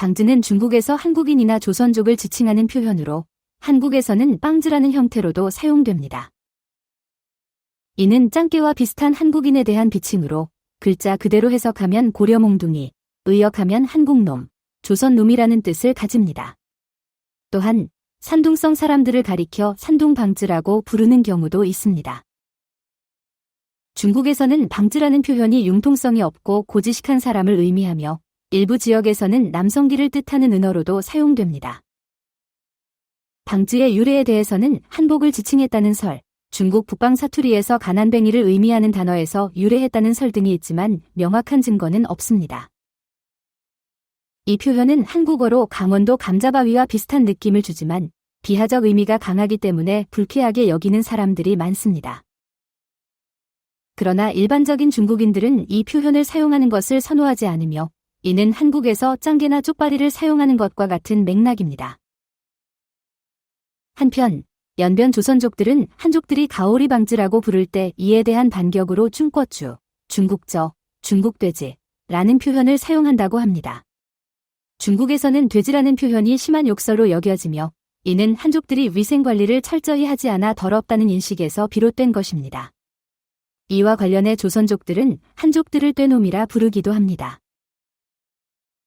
방즈는 중국에서 한국인이나 조선족을 지칭하는 표현으로 한국에서는 빵즈라는 형태로도 사용됩니다. 이는 짱깨와 비슷한 한국인에 대한 비칭으로 글자 그대로 해석하면 고려몽둥이, 의역하면 한국놈, 조선놈이라는 뜻을 가집니다. 또한 산둥성 사람들을 가리켜 산둥방즈라고 부르는 경우도 있습니다. 중국에서는 방즈라는 표현이 융통성이 없고 고지식한 사람을 의미하며 일부 지역에서는 남성기를 뜻하는 은어로도 사용됩니다. 방즈의 유래에 대해서는 한복을 지칭했다는 설, 중국 북방 사투리에서 가난뱅이를 의미하는 단어에서 유래했다는 설 등이 있지만 명확한 증거는 없습니다. 이 표현은 한국어로 강원도 감자바위와 비슷한 느낌을 주지만 비하적 의미가 강하기 때문에 불쾌하게 여기는 사람들이 많습니다. 그러나 일반적인 중국인들은 이 표현을 사용하는 것을 선호하지 않으며 이는 한국에서 짱게나 쪽발이를 사용하는 것과 같은 맥락입니다. 한편 연변 조선족들은 한족들이 가오리 방즈라고 부를 때 이에 대한 반격으로 중꺼주, 중국저, 중국돼지 라는 표현을 사용한다고 합니다. 중국에서는 돼지라는 표현이 심한 욕설로 여겨지며 이는 한족들이 위생관리를 철저히 하지 않아 더럽다는 인식에서 비롯된 것입니다. 이와 관련해 조선족들은 한족들을 떼놈이라 부르기도 합니다.